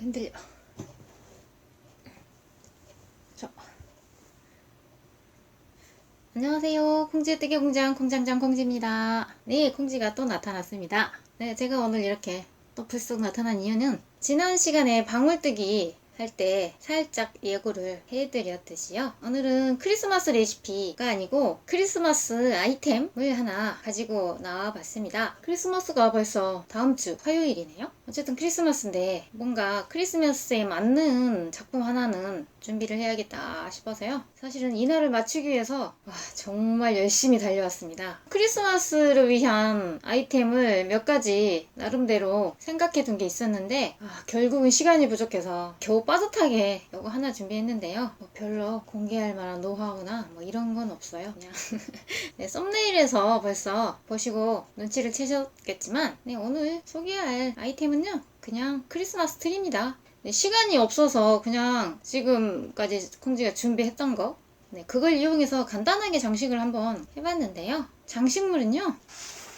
흔들려. 자. 안녕하세요. 콩지의 뜨개 공장 공장장 콩지입니다. 네, 콩지가 또 나타났습니다. 네, 제가 오늘 이렇게 또 불쑥 나타난 이유는 지난 시간에 방울뜨기 할 때 살짝 예고를 해드렸듯이요. 오늘은 크리스마스 레시피가 아니고 크리스마스 아이템을 하나 가지고 나와 봤습니다. 크리스마스가 벌써 다음 주 화요일이네요. 어쨌든 크리스마스인데 뭔가 크리스마스에 맞는 작품 하나는 준비를 해야겠다 싶어서요. 사실은 이날을 맞추기 위해서 와, 정말 열심히 달려왔습니다. 크리스마스를 위한 아이템을 몇 가지 나름대로 생각해 둔 게 있었는데 아, 결국은 시간이 부족해서 겨우 빠듯하게 이거 하나 준비했는데요. 뭐 별로 공개할 만한 노하우나 뭐 이런 건 없어요. 그냥 네, 썸네일에서 벌써 보시고 눈치를 채셨겠지만 네, 오늘 소개할 아이템은 요. 그냥 크리스마스 트리입니다. 네, 시간이 없어서 그냥 지금까지 콩지가 준비했던 거 네, 그걸 이용해서 간단하게 장식을 한번 해봤는데요. 장식물은요.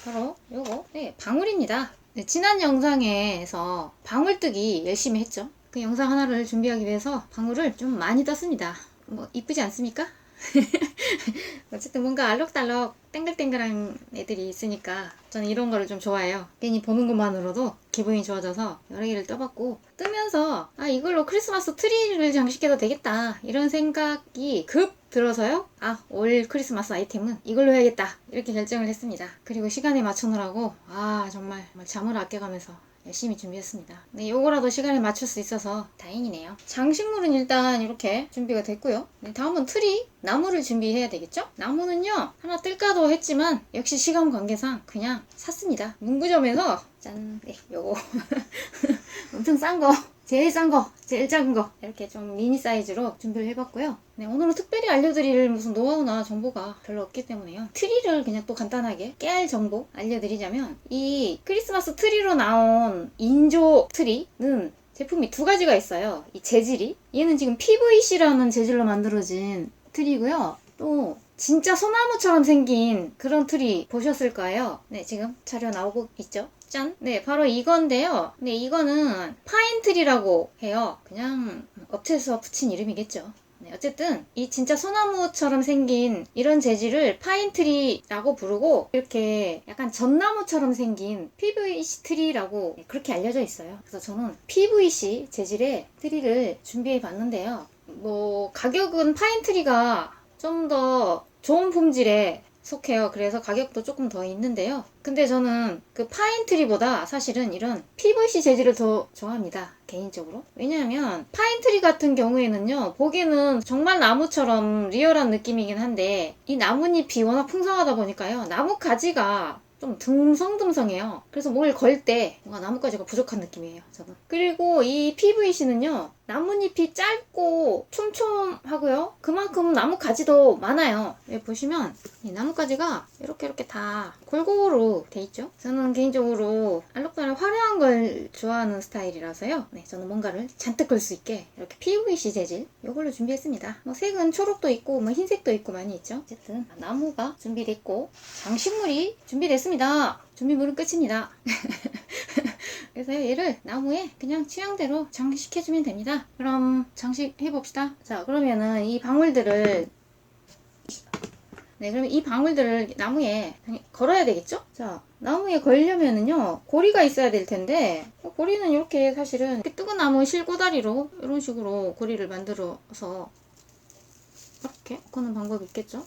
바로 요거 네, 방울입니다. 네, 지난 영상에서 방울뜨기 열심히 했죠. 그 영상 하나를 준비하기 위해서 방울을 좀 많이 떴습니다. 뭐 이쁘지 않습니까? 어쨌든 뭔가 알록달록 땡글땡글한 애들이 있으니까 저는 이런 거를 좀 좋아해요. 괜히 보는 것만으로도 기분이 좋아져서 여러 개를 떠봤고 뜨면서 아 이걸로 크리스마스 트리를 장식해도 되겠다 이런 생각이 급 들어서요. 아 올 크리스마스 아이템은 이걸로 해야겠다 이렇게 결정을 했습니다. 그리고 시간에 맞추느라고 아 정말, 정말 잠을 아껴가면서 열심히 준비했습니다. 네, 요거라도 시간에 맞출 수 있어서 다행이네요. 장식물은 일단 이렇게 준비가 됐고요. 네, 다음은 트리, 나무를 준비해야 되겠죠? 나무는요, 하나 뜰까도 했지만 역시 시간 관계상 그냥 샀습니다. 문구점에서 짠, 네, 요거 엄청 싼 거. 제일 싼 거, 제일 작은 거 이렇게 좀 미니 사이즈로 준비를 해봤고요. 네, 오늘은 특별히 알려드릴 무슨 노하우나 정보가 별로 없기 때문에요. 트리를 그냥 또 간단하게 깨알 정보 알려드리자면 이 크리스마스 트리로 나온 인조 트리는 제품이 두 가지가 있어요. 이 재질이 얘는 지금 PVC라는 재질로 만들어진 트리고요. 또 진짜 소나무처럼 생긴 그런 트리 보셨을 거예요. 네, 지금 자료 나오고 있죠? 짠! 네, 바로 이건데요. 네, 이거는 파인트리라고 해요. 그냥 업체에서 붙인 이름이겠죠. 네, 어쨌든 이 진짜 소나무처럼 생긴 이런 재질을 파인트리라고 부르고 이렇게 약간 전나무처럼 생긴 PVC 트리라고 그렇게 알려져 있어요. 그래서 저는 PVC 재질의 트리를 준비해 봤는데요. 뭐 가격은 파인트리가 좀 더 좋은 품질의 속해요. 그래서 가격도 조금 더 있는데요. 근데 저는 그 파인트리보다 사실은 이런 PVC 재질을 더 좋아합니다. 개인적으로. 왜냐하면 파인트리 같은 경우에는요, 보기에는 정말 나무처럼 리얼한 느낌이긴 한데, 이 나뭇잎이 워낙 풍성하다 보니까요, 나무 가지가 좀 듬성듬성해요. 그래서 뭘 걸 때 뭔가 나뭇가지가 부족한 느낌이에요. 저는. 그리고 이 PVC는요. 나뭇잎이 짧고 촘촘하고요. 그만큼 나뭇가지도 많아요. 여기 보시면 이 나뭇가지가 이렇게 이렇게 다 골고루 돼 있죠. 저는 개인적으로 알록달록 화려한 걸 좋아하는 스타일이라서요. 네, 저는 뭔가를 잔뜩 걸 수 있게 이렇게 PVC 재질 이걸로 준비했습니다. 뭐 색은 초록도 있고 뭐 흰색도 있고 많이 있죠. 어쨌든 나무가 준비됐고 장식물이 준비됐습니다. 준비물은 끝입니다. 그래서 얘를 나무에 그냥 취향대로 장식해주면 됩니다. 그럼 장식해봅시다. 자, 그러면은 이 방울들을 네, 그러면 이 방울들을 나무에 걸어야 되겠죠? 자, 나무에 걸려면은요, 고리가 있어야 될 텐데, 어, 고리는 이렇게 사실은 이렇게 뜨거운 나무 실고다리로 이런 식으로 고리를 만들어서 이렇게 거는 방법이 있겠죠?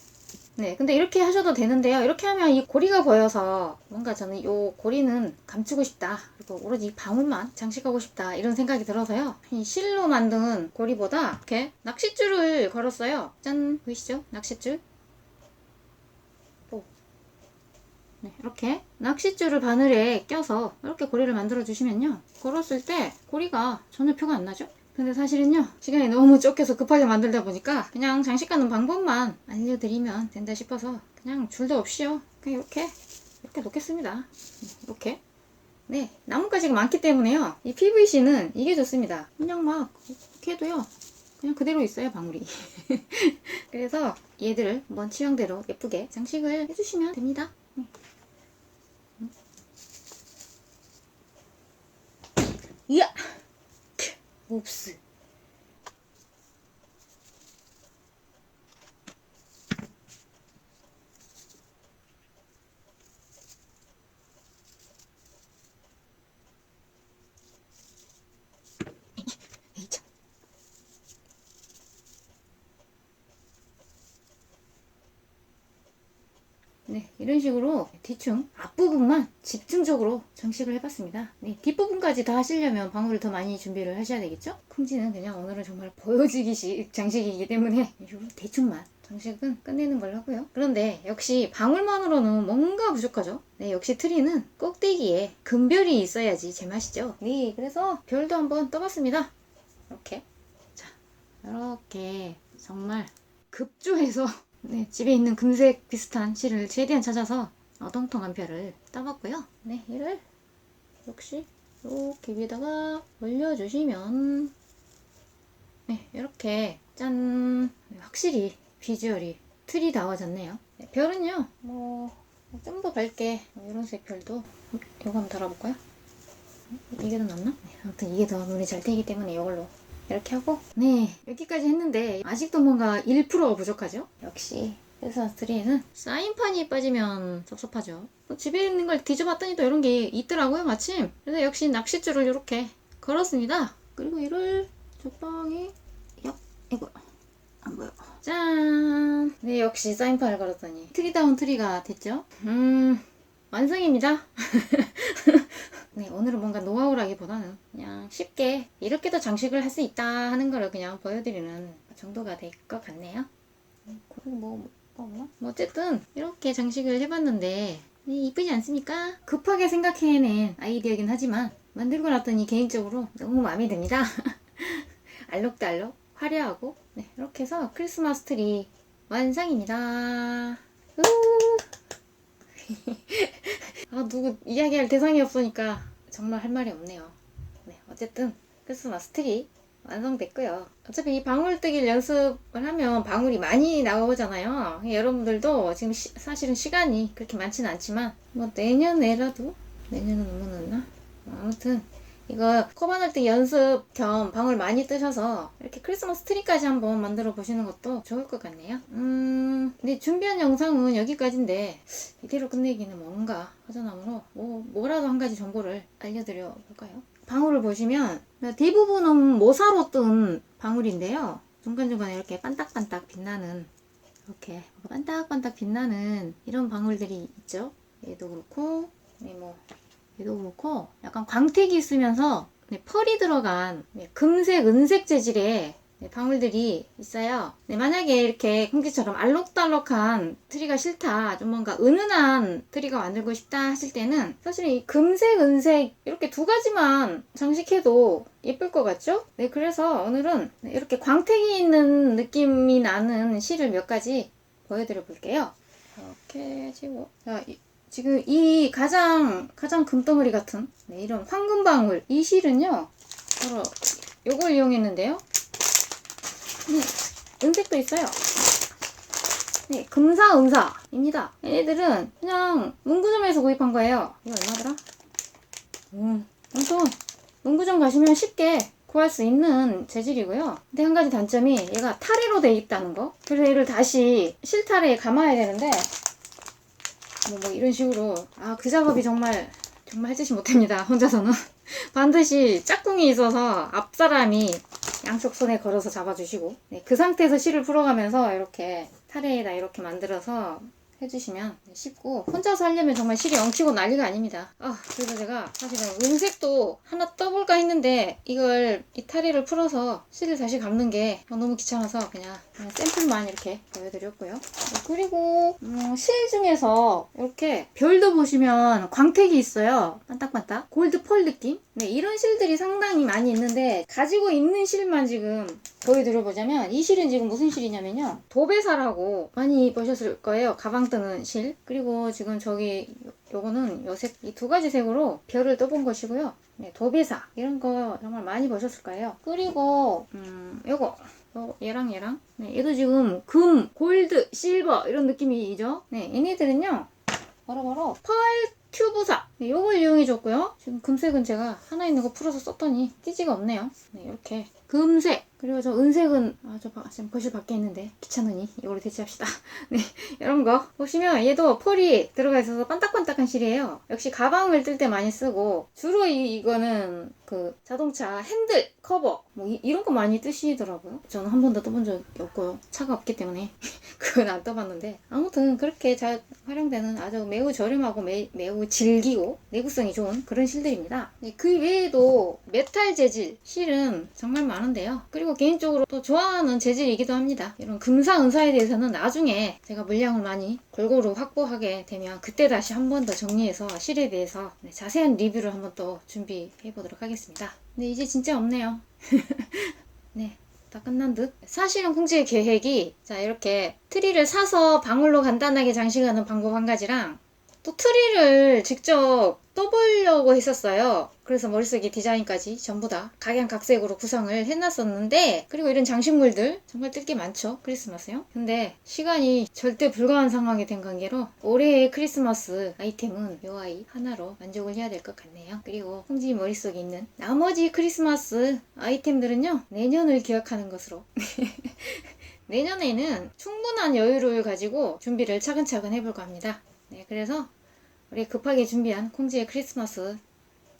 네, 근데 이렇게 하셔도 되는데요. 이렇게 하면 이 고리가 보여서 뭔가 저는 이 고리는 감추고 싶다. 그리고 오로지 이 방울만 장식하고 싶다. 이런 생각이 들어서요. 이 실로 만든 고리보다 이렇게 낚싯줄을 걸었어요. 짠! 보이시죠? 낚싯줄. 오. 네, 이렇게 낚싯줄을 바늘에 껴서 이렇게 고리를 만들어 주시면요. 걸었을 때 고리가 전혀 표가 안 나죠? 근데 사실은요 시간이 너무 쫓겨서 급하게 만들다 보니까 그냥 장식하는 방법만 알려드리면 된다 싶어서 그냥 줄도 없이요. 그냥 이렇게 이렇게 놓겠습니다. 이렇게. 네 나뭇가지가 많기 때문에요. 이 PVC는 이게 좋습니다. 그냥 막 이렇게 해도요 그냥 그대로 있어요 방울이. 그래서 얘들을 한번 취향대로 예쁘게 장식을 해주시면 됩니다. 이야 참. 네, 이런 식으로 대충 앞부분만 집중적으로 장식을 해봤습니다. 네, 뒷부분까지 다 하시려면 방울을 더 많이 준비를 하셔야 되겠죠? 콩지는 그냥 오늘은 정말 보여지기식 장식이기 때문에 대충만 장식은 끝내는 걸로 하고요. 그런데 역시 방울만으로는 뭔가 부족하죠? 네, 역시 트리는 꼭대기에 금별이 있어야지 제맛이죠. 네, 그래서 별도 한번 떠봤습니다. 이렇게. 자, 이렇게 정말 급조해서 네, 집에 있는 금색 비슷한 실을 최대한 찾아서 어동통한 별을 따봤고요. 네, 이를 역시 이렇게 위에다가 올려주시면 네, 이렇게 짠 확실히 비주얼이 트리다워졌네요. 네, 별은요, 뭐 좀 더 밝게 뭐 이런 색 별도 이거 한번 달아볼까요? 이게 더 낫나? 네, 아무튼 이게 더 눈이 잘 띄기 때문에 이걸로 이렇게 하고 네 여기까지 했는데 아직도 뭔가 1%가 부족하죠 역시 크리스마스 트리에는 사인판이 빠지면 섭섭하죠. 또 집에 있는 걸 뒤져봤더니 또 이런 게 있더라고요 마침. 그래서 역시 낚싯줄을 이렇게 걸었습니다. 그리고 이를 적당히 얍 이거 안 보여. 짠! 네 역시 사인판을 걸었더니 트리다운 트리가 됐죠? 음 완성입니다. 네, 오늘은 뭔가 노하우라기보다는 그냥 쉽게 이렇게도 장식을 할 수 있다 하는 거를 그냥 보여드리는 정도가 될 것 같네요. 음, 그리고 뭐, 뭐 없나? 뭐 어쨌든 이렇게 장식을 해봤는데 네, 이쁘지 않습니까? 급하게 생각해낸 아이디어긴 하지만 만들고 났더니 개인적으로 너무 마음에 듭니다. 알록달록 화려하고 네, 이렇게 해서 크리스마스 트리 완성입니다. 우! 아, 누구 이야기할 대상이 없으니까 정말 할 말이 없네요. 네, 어쨌든 크리스마스 트리 완성됐고요. 어차피 이 방울 뜨기를 연습을 하면 방울이 많이 나오잖아요. 여러분들도 지금 시- 사실은 시간이 그렇게 많지는 않지만 뭐 내년에라도 내년은 늦나? 뭐 아무튼 이거 코바늘 뜨기 연습 겸 방울 많이 뜨셔서 이렇게 크리스마스 트리까지 한번 만들어 보시는 것도 좋을 것 같네요. 음, 근데 준비한 영상은 여기까지인데 이대로 끝내기는 뭔가 화자나무로 뭐, 뭐라도 한 가지 정보를 알려드려 볼까요? 방울을 보시면 대부분은 모사로 뜬 방울인데요. 중간중간에 이렇게 반딱반딱 빛나는 이렇게 반딱반딱 빛나는 이런 방울들이 있죠. 얘도 그렇고 네, 뭐 얘도 그렇고 약간 광택이 있으면서 네, 펄이 들어간 네, 금색, 은색 재질의 네, 방울들이 있어요. 네, 만약에 이렇게 콩지처럼 알록달록한 트리가 싫다, 좀 뭔가 은은한 트리가 만들고 싶다 하실 때는 사실 이 금색, 은색 이렇게 두 가지만 장식해도 예쁠 것 같죠? 네, 그래서 오늘은 네, 이렇게 광택이 있는 느낌이 나는 실을 몇 가지 보여드려 볼게요. 이렇게 치고 자, 이- 지금 이 가장 가장 금덩어리 같은 네, 이런 황금방울 이 실은요 바로 요걸 이용했는데요 네, 은색도 있어요. 네, 금사 은사입니다. 얘네들은 그냥 문구점에서 구입한 거예요. 이거 얼마더라? 음, 아무튼 문구점 가시면 쉽게 구할 수 있는 재질이고요. 근데 한 가지 단점이 얘가 타래로 돼 있다는 거. 그래서 얘를 다시 실타래에 감아야 되는데 뭐, 뭐 이런 식으로. 아 그 작업이 정말 정말 해주지 못합니다 혼자서는. 반드시 짝꿍이 있어서 앞 사람이 양쪽 손에 걸어서 잡아주시고 네, 그 상태에서 실을 풀어가면서 이렇게 타레에다 이렇게 만들어서 해주시면 쉽고 혼자서 하려면 정말 실이 엉키고 난리가 아닙니다 아 그래서 제가 사실은 은색도 하나 떠볼까 했는데 이걸 이 타레를 풀어서 실을 다시 감는 게 너무 귀찮아서 그냥, 그냥 샘플만 이렇게 보여드렸고요 네, 그리고 음, 실 중에서 이렇게 별도 보시면 광택이 있어요. 반딱반딱. 골드 펄 느낌? 네, 이런 실들이 상당히 많이 있는데 가지고 있는 실만 지금 보여드려보자면 이 실은 지금 무슨 실이냐면요. 도배사라고 많이 보셨을 거예요. 가방 뜨는 실. 그리고 지금 저기 요- 요거는 요색 이 두 가지 색으로 별을 떠본 것이고요. 네, 도배사 이런 거 정말 많이 보셨을 거예요. 그리고 음, 요거 어, 얘랑 얘랑 네, 얘도 지금 금, 골드, 실버 이런 느낌이죠. 네, 얘네들은요 바로 바로 펄 튜브사. 네, 요걸 이용해 줬고요. 지금 금색은 제가 하나 있는 거 풀어서 썼더니 띠지가 없네요. 네, 이렇게. 금색. 그리고 저 은색은, 아, 저 바- 지금 거실 밖에 있는데 귀찮으니 이걸로 대체합시다. 네, 이런 거. 보시면 얘도 폴이 들어가 있어서 반딱반딱한 실이에요. 역시 가방을 뜰 때 많이 쓰고, 주로 이, 이거는 그 자동차 핸들 커버, 뭐 이, 런거 많이 뜨시더라고요. 저는 한 번도 떠본 적이 없고요. 차가 없기 때문에 그건 안 떠봤는데. 아무튼 그렇게 잘 활용되는 아주 매우 저렴하고 매, 매우 질기고 내구성이 좋은 그런 실들입니다. 네, 그 외에도 메탈 재질 실은 정말 많은데요. 그리고 개인적으로 또 좋아하는 재질이기도 합니다. 이런 금사 은사에 대해서는 나중에 제가 물량을 많이 골고루 확보하게 되면 그때 다시 한 번 더 정리해서 실에 대해서 네, 자세한 리뷰를 한번 또 준비해 보도록 하겠습니다. 네, 이제 진짜 없네요. 네. 다 끝난 듯? 사실은 콩지의 계획이 자 이렇게 트리를 사서 방울로 간단하게 장식하는 방법 한 가지랑 또 트리를 직접 떠보려고 했었어요. 그래서 머릿속에 디자인까지 전부 다 각양각색으로 구성을 해놨었는데 그리고 이런 장식물들 정말 뜰 게 많죠. 크리스마스요. 근데 시간이 절대 불가한 상황이 된 관계로 올해의 크리스마스 아이템은 요 아이 하나로 만족을 해야 될 것 같네요. 그리고 홍지 머릿속에 있는 나머지 크리스마스 아이템들은요 내년을 기약하는 것으로 내년에는 충분한 여유를 가지고 준비를 차근차근 해볼까 합니다. 네, 그래서 우리 급하게 준비한 콩지의 크리스마스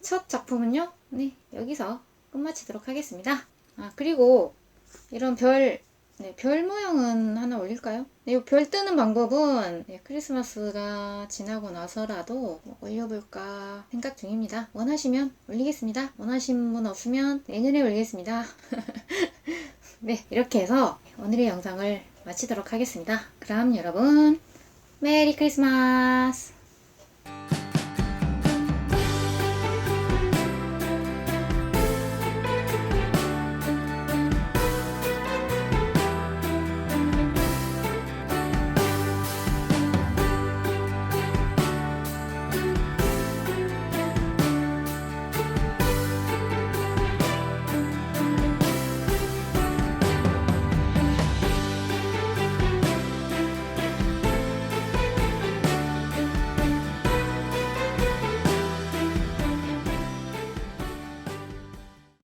첫 작품은요, 네, 여기서 끝마치도록 하겠습니다. 아, 그리고 이런 별, 네, 별 모형은 하나 올릴까요? 네, 이별 뜨는 방법은 네, 크리스마스가 지나고 나서라도 뭐 올려볼까 생각 중입니다. 원하시면 올리겠습니다. 원하신 분 없으면 내년에 올리겠습니다. 네, 이렇게 해서 오늘의 영상을 마치도록 하겠습니다. 그럼 여러분, 메리 크리스마스!